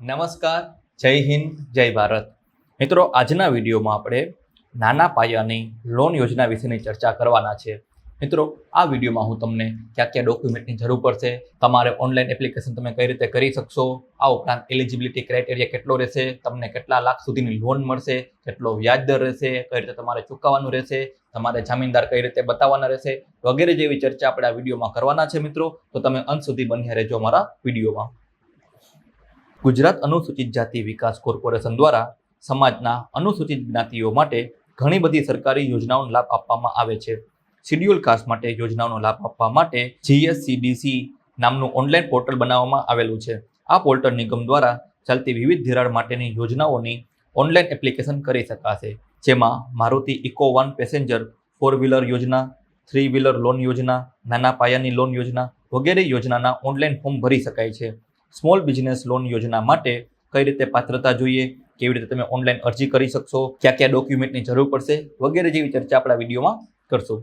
નમસ્કાર, જય હિન્દ, જય ભારત. મિત્રો, આજના વિડીયોમાં આપણે નાના પાયાની લોન યોજના વિશેની ચર્ચા કરવાના છે. મિત્રો, આ વિડીયોમાં હું તમને ક્યાં ક્યાં ડોક્યુમેન્ટની જરૂર પડશે, તમારે ઓનલાઈન એપ્લિકેશન તમે કઈ રીતે કરી શકશો, આ ઉપરાંત એલિજિબિલિટી ક્રાઇટેરિયા કેટલો રહેશે, તમને કેટલા લાખ સુધીની લોન મળશે, કેટલો વ્યાજ દર રહેશે, કઈ રીતે તમારે ચૂકવવાનું રહેશે, તમારે જામીનદાર કઈ રીતે બતાવવાના રહેશે, વગેરે જેવી ચર્ચા આપણે આ વિડીયોમાં કરવાના છે, મિત્રો. તો તમે અંત સુધી બન્યા રહેજો અમારા વિડીયોમાં. ગુજરાત અનુસૂચિત જાતિ વિકાસ કોર્પોરેશન દ્વારા સમાજના અનુસૂચિત જ્ઞાતિઓ માટે ઘણી બધી સરકારી યોજનાઓનો લાભ આપવામાં આવે છે. શિડ્યુલ કાસ્ટ માટે યોજનાઓનો લાભ આપવા માટે જીએસસીડીસી નામનું ઓનલાઈન પોર્ટલ બનાવવામાં આવેલું છે. આ પોર્ટલ નિગમ દ્વારા ચાલતી વિવિધ ધિરાણ માટેની યોજનાઓની ઓનલાઈન એપ્લિકેશન કરી શકાશે. જેમાં Maruti Eco one passenger, four wheeler યોજના, થ્રી વ્હીલર લોન યોજના, નાના પાયાની લોન યોજના વગેરે યોજનાના ઓનલાઈન ફોર્મ ભરી શકાય છે. સ્મોલ બિઝનેસ લોન યોજના માટે કઈ રીતે પાત્રતા જોઈએ, કેવી રીતે તમે ઓનલાઈન અરજી કરી શકશો, ક્યાં ક્યાં ડોક્યુમેન્ટની જરૂર પડશે, વગેરે જેવી ચર્ચા આપણા વિડીયોમાં કરશું.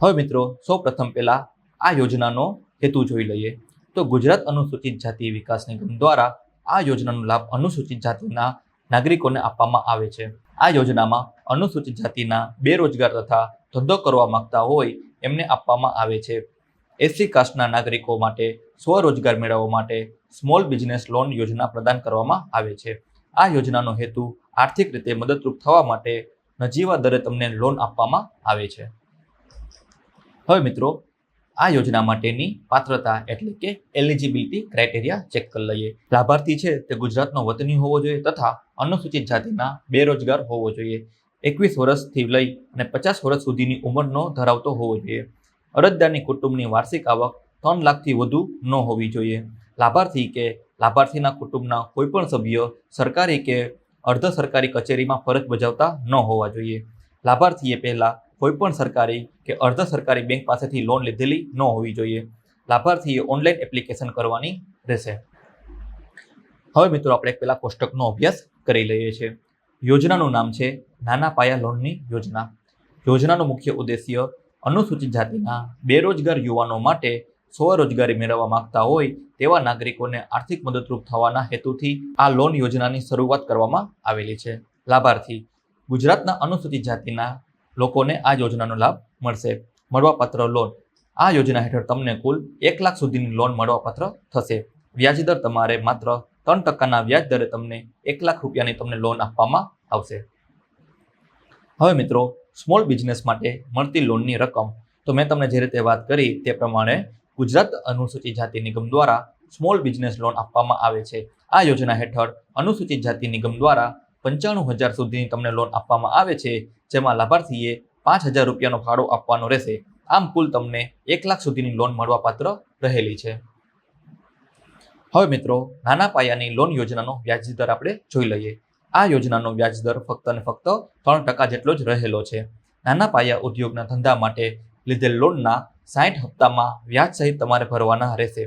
હવે મિત્રો સૌ પ્રથમ પહેલાં આ યોજનાનો હેતુ જોઈ લઈએ. તો ગુજરાત અનુસૂચિત જાતિ વિકાસ નિગમ દ્વારા આ યોજનાનો લાભ અનુસૂચિત જાતિના નાગરિકોને આપવામાં આવે છે. આ યોજનામાં અનુસૂચિત જાતિના બેરોજગાર તથા ધંધો કરવા માંગતા હોય એમને આપવામાં આવે છે. એસસી કાસ્ટના નાગરિકો માટે સ્વરોજગાર મેળવવા માટે સ્મોલ બિઝનેસ લોન યોજના પ્રદાન કરવામાં આવે છે. આ યોજનાનો હેતુ આર્થિક રીતે મદદરૂપ થવા માટે નજીવા દરે તમને લોન આપવામાં આવે છે. હવે મિત્રો, આ યોજના માટેની પાત્રતા એટલે કે એલિજિબિલિટી ક્રાઇટેરિયા ચેક કરી લઈએ. લાભાર્થી છે તે ગુજરાતનો વતની હોવો જોઈએ તથા અનુસૂચિત જાતિના બેરોજગાર હોવો જોઈએ. એકવીસ વર્ષથી લઈ અને પચાસ વર્ષ સુધીની ઉંમરનો ધરાવતો હોવો જોઈએ. અરજદારની કુટુંબની વાર્ષિક આવક ત્રણ લાખથી વધુ ન હોવી જોઈએ. લાભાર્થી કે લાભાર્થીના કુટુંબના કોઈપણ સભ્ય સરકારી કે અર્ધ સરકારી કચેરીમાં ફરજ બજાવતા ન હોવા જોઈએ. લાભાર્થીએ પહેલાં કોઈપણ સરકારી કે અર્ધ સરકારી બેંક પાસેથી લોન લીધેલી ન હોવી જોઈએ. લાભાર્થીએ ઓનલાઈન એપ્લિકેશન કરવાની રહેશે. હવે મિત્રો આપણે પહેલાં કોષ્ટકનો અભ્યાસ કરી લઈએ છીએ. યોજનાનું નામ છે નાના પાયા લોનની યોજના. યોજનાનો મુખ્ય ઉદ્દેશ્ય અનુસૂચિત જાતિના બેરોજગાર યુવાનો માટે સ્વરોજગારી મેળવવા માંગતા હોય તેવા નાગરિકોને આર્થિક મદદરૂપ થવાના હેતુથી આ લોન યોજનાની શરૂઆત કરવામાં આવેલી છે. લાભાર્થી, ગુજરાતના અનુસૂચિત જાતિના લોકોને આ યોજનાનો લાભ મળશે. મળવાપાત્ર લોન. આ યોજના હેઠળ તમને કુલ એક લાખ સુધીની લોન મળવાપાત્ર થશે. વ્યાજદર તમારે માત્ર ત્રણ ટકાના વ્યાજ દરે તમને એક લાખ રૂપિયાની તમને લોન આપવામાં આવશે. હવે મિત્રો, સ્મોલ બિઝનેસ માટે મળતી લોનની રકમ. તો મેં તમને જે રીતે વાત કરી તે પ્રમાણે ગુજરાત અનુસૂચિત જાતિ નિગમ દ્વારા સ્મોલ બિઝનેસ લોન આપવામાં આવે છે. આ યોજના હેઠળ અનુસૂચિત જાતિ નિગમ દ્વારા પંચાણું હજાર સુધીની તમને લોન આપવામાં આવે છે, જેમાં લાભાર્થીએ પાંચ હજાર રૂપિયાનો ફાળો આપવાનો રહેશે. આમ કુલ તમને એક લાખ સુધીની લોન મળવાપાત્ર રહેલી છે. હવે મિત્રો, નાના પાયાની લોન યોજનાનો વ્યાજ દર આપણે જોઈ લઈએ. આ યોજનાનો વ્યાજ દર ફક્ત અને ફક્ત ત્રણ ટકા જેટલો જ રહેલો છે. નાના પાયા ઉદ્યોગના ધંધા માટે લીધેલ લોનના સાઠ હપ્તામાં વ્યાજ સહિત તમારે ભરવાના રહેશે.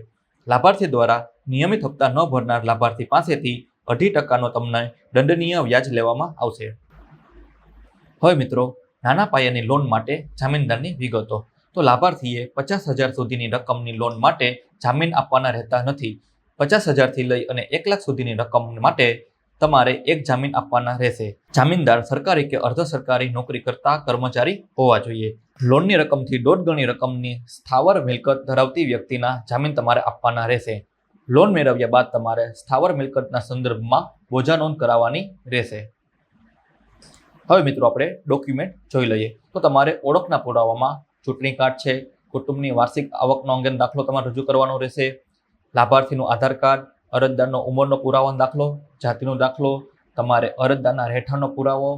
લાભાર્થી દ્વારા નિયમિત હપ્તા ન ભરનાર લાભાર્થી પાસેથી અઢી ટકાનો તમને દંડનીય વ્યાજ લેવામાં આવશે. હવે મિત્રો, નાના પાયાની લોન માટે જામીનદારની વિગતો. તો લાભાર્થીએ પચાસ હજાર સુધીની રકમની લોન માટે જામીન આપવાના રહેતા નથી. પચાસ હજારથી લઈ અને એક લાખ સુધીની રકમ માટે તમારે એક જામીન આપવાના રહેશે. જામીનદાર સરકારી કે અર્ધ સરકારી નોકરી કરતા કર્મચારી હોવા જોઈએ. લોનની રકમથી દોઢ ગણી રકમની સ્થાવર મિલકત ધરાવતી વ્યક્તિના જામીન તમારે આપવાના રહેશે. લોન મેળવ્યા બાદ તમારે સ્થાવર મિલકતના સંદર્ભમાં બોજા નોંધ કરાવવાની રહેશે. હવે મિત્રો આપણે ડોક્યુમેન્ટ જોઈ લઈએ. તો તમારે ઓળખના પુરાવામાં ચૂંટણી કાર્ડ છે, કુટુંબની વાર્ષિક આવકનો અંગેનો દાખલો તમારે રજૂ કરવાનો રહેશે, લાભાર્થીનું આધાર કાર્ડ, અરજદારનો ઉંમરનો પુરાવાનો દાખલો, જાતિનો દાખલો, તમારે અરજદારના રહેઠાણનો પુરાવો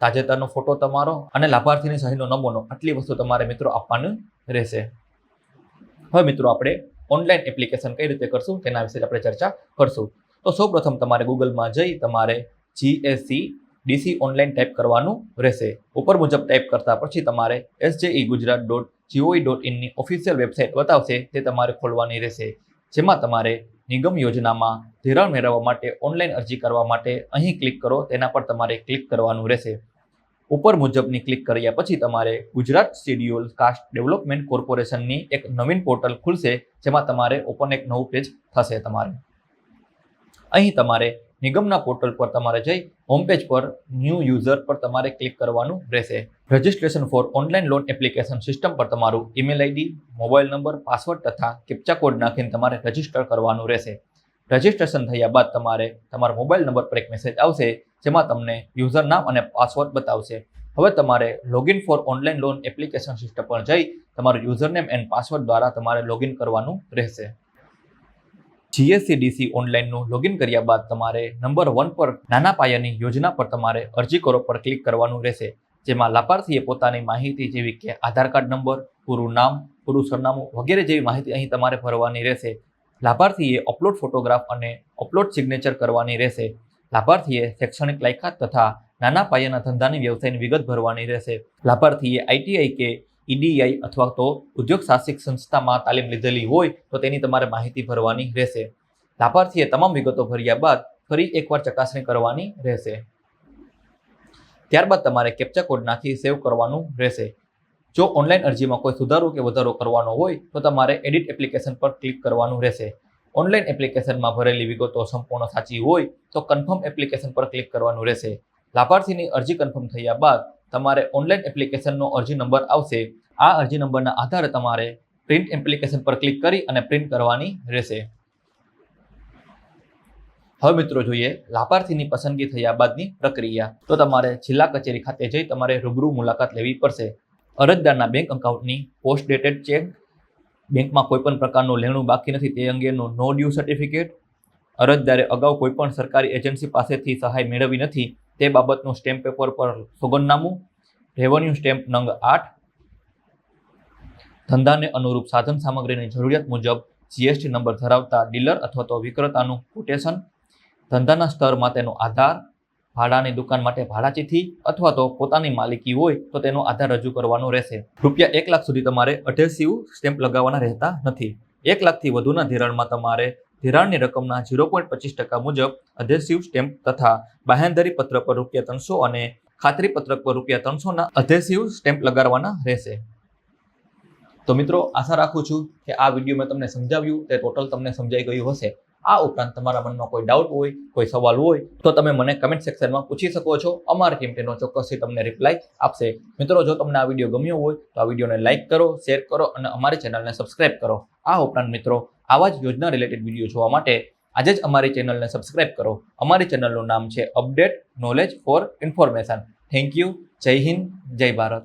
તાજેતરનો ફોટો તમારો અને લાભાર્થીની સહીનો નમૂનો, આટલી વસ્તુ તમારે મિત્રો આપવાનું રહેશે. હવે મિત્રો આપણે ઓનલાઈન એપ્લિકેશન કઈ રીતે કરશું તેના વિશે આપણે ચર્ચા કરશું. તો સૌપ્રથમ તમારે ગૂગલમાં જઈ તમારે જીએસસી ડીસી ઓનલાઈન ટાઈપ કરવાનું રહેશે. ઉપર મુજબ ટાઈપ કરતા પછી તમારે SJE Gujarat dot GOI dot ઇનની official website બતાવશે, તે તમારે ખોલવાની રહેશે. જેમાં તમારે નિગમ યોજનામાં ધિરાણ મેળવવા માટે ઓનલાઈન અરજી કરવા માટે અહીં ક્લિક કરો, તેના પર તમારે ક્લિક કરવાનું રહેશે. ઉપર મુજબની ક્લિક કર્યા પછી તમારે ગુજરાત શેડ્યુલ કાસ્ટ ડેવલપમેન્ટ કોર્પોરેશનની એક નવીન પોર્ટલ ખુલશે, જેમાં તમારે ઓપન એક નવું પેજ થશે તમારે. અહીં તમારે નિગમના પોર્ટલ પર તમારે જઈ હોમ પેજ પર ન્યૂ યુઝર પર તમારે ક્લિક કરવાનું રહેશે. Registration for online loan application system પર તમારું email ID mobile number password તથા કેપ્ચા કોડ નાખીને તમારે રજિસ્ટર કરવાનું રહેશે. રજિસ્ટ્રેશન થયા બાદ તમારે તમારા મોબાઈલ નંબર પર એક મેસેજ આવશે, જેમાં તમને યુઝર નામ અને પાસવર્ડ બતાવશે. હવે તમારે login for online loan application system પર જઈ તમારું યુઝરનેમ એન્ડ પાસવર્ડ દ્વારા તમારે લોગિન કરવાનું રહેશે. જીએસસીડીસી ઓનલાઈનનું લોગિન કર્યા બાદ તમારે નંબર વન પર નાના પાયાની યોજના પર તમારે અરજી કરો પર ક્લિક કરવાનું રહેશે, જેમાં લાભાર્થીએ પોતાની માહિતી જેવી કે આધાર કાર્ડ નંબર પૂરું નામ, પૂરું સરનામું વગેરે જેવી માહિતી અહીં તમારે ભરવાની રહેશે. લાભાર્થીએ અપલોડ ફોટોગ્રાફ અને અપલોડ સિગ્નેચર કરવાની રહેશે. લાભાર્થીએ શૈક્ષણિક લાયકાત તથા નાના પાયાના ધંધાની વ્યવસાયની વિગત ભરવાની રહેશે. લાભાર્થીએ આઈટીઆઈ કે ઈડીઆઈ અથવા તો ઉદ્યોગ સાહસિક સંસ્થામાં તાલીમ લીધેલી હોય તો તેની તમારે માહિતી ભરવાની રહેશે. લાભાર્થીએ તમામ વિગતો ભર્યા બાદ ફરી એકવાર ચકાસણી કરવાની રહેશે. ત્યારબાદ તમારે કેપ્ચા કોડ નાખી સેવ કરવાનું રહેશે. જો ઓનલાઈન અરજીમાં કોઈ સુધારો કે વધારો કરવાનો હોય, તો તમારે એડિટ એપ્લિકેશન પર ક્લિક કરવાનું રહેશે. ઓનલાઈન એપ્લિકેશનમાં ભરેલી વિગતો સંપૂર્ણ સાચી હોય, તો કન્ફર્મ એપ્લિકેશન પર ક્લિક કરવાનું રહેશે. લાભાર્થીની અરજી કન્ફર્મ થયા બાદ, તમારે ઓનલાઈન એપ્લિકેશનનો અરજી નંબર આવશે. આ અરજી નંબરના આધારે તમારે પ્રિન્ટ એપ્લિકેશન પર ક્લિક કરી અને પ્રિન્ટ કરવાની રહેશે. હવે મિત્રો જોઈએ, લાભાર્થીની પસંદગી થયા બાદની પ્રક્રિયા. તો તમારે જિલ્લા કચેરી ખાતે જઈ તમારે રૂબરૂ મુલાકાત લેવી પડશે. અરજદારના બેંક એકાઉન્ટની પોસ્ટ ડેટેડ ચેક બેંકમાં કોઈપણ પ્રકારનું લેણું બાકી નથી તે અંગેનું નો ડ્યુ સર્ટિફિકેટ અરજદારે અગાઉ કોઈપણ સરકારી એજન્સી પાસેથી સહાય મેળવી નથી તે બાબતનું સ્ટેમ્પ પેપર પર સોગંદનામું. રેવન્યુ સ્ટેમ્પ નંગ આઠ. ધંધાને અનુરૂપ સાધન સામગ્રીની જરૂરિયાત મુજબ જીએસટી નંબર ધરાવતા ડીલર અથવા તો વિક્રેતાનું કોટેશન ધંધાના સ્તર માટેનો આધાર. ભાડાની દુકાન માટે ભાડા ચિઠ્ઠી અથવા તો પોતાની માલિકી હોય તો તેનો આધાર રજૂ કરવાનો રહેશે. રૂપિયા એક લાખ સુધી તમારે અઢેસિવ સ્ટેમ્પ લગાવવાના રહેતા નથી. એક લાખથી વધુના ધિરાણમાં તમારે ધિરાણની રકમના ઝીરો પોઈન્ટ પચીસ ટકા મુજબ અધેસિવ સ્ટેમ્પ તથા બાહેંધરી પત્ર પર રૂપિયા ત્રણસો અને ખાતરી પત્રક પર રૂપિયા ત્રણસોના અધેસિવ સ્ટેમ્પ લગાડવાના રહેશે. તો મિત્રો, આશા રાખું છું કે આ વીડિયો મેં તમને સમજાવ્યું, તે ટોટલ તમને સમજાઈ ગયું હશે. આ ઉપરાંત તમારા મનમાં કોઈ ડાઉટ હોય, કોઈ સવાલ હોય, તો તમે મને કમેન્ટ સેક્શનમાં પૂછી શકો છો. અમારી ટીમ તેનો ચોક્કસથી તમને રિપ્લાય આપશે. મિત્રો, જો તમને આ વીડિયો ગમ્યો હોય, તો આ વિડીયોને લાઇક કરો શેર કરો અને અમારી ચેનલને સબસ્ક્રાઇબ કરો. આ ઉપરાંત મિત્રો, આવા જ યોજના રિલેટેડ વીડિયો જોવા માટે આજે જ અમારી ચેનલને સબસ્ક્રાઇબ કરો. અમારી ચેનલનું નામ છે update knowledge for information thank you જય હિન્દ, જય ભારત.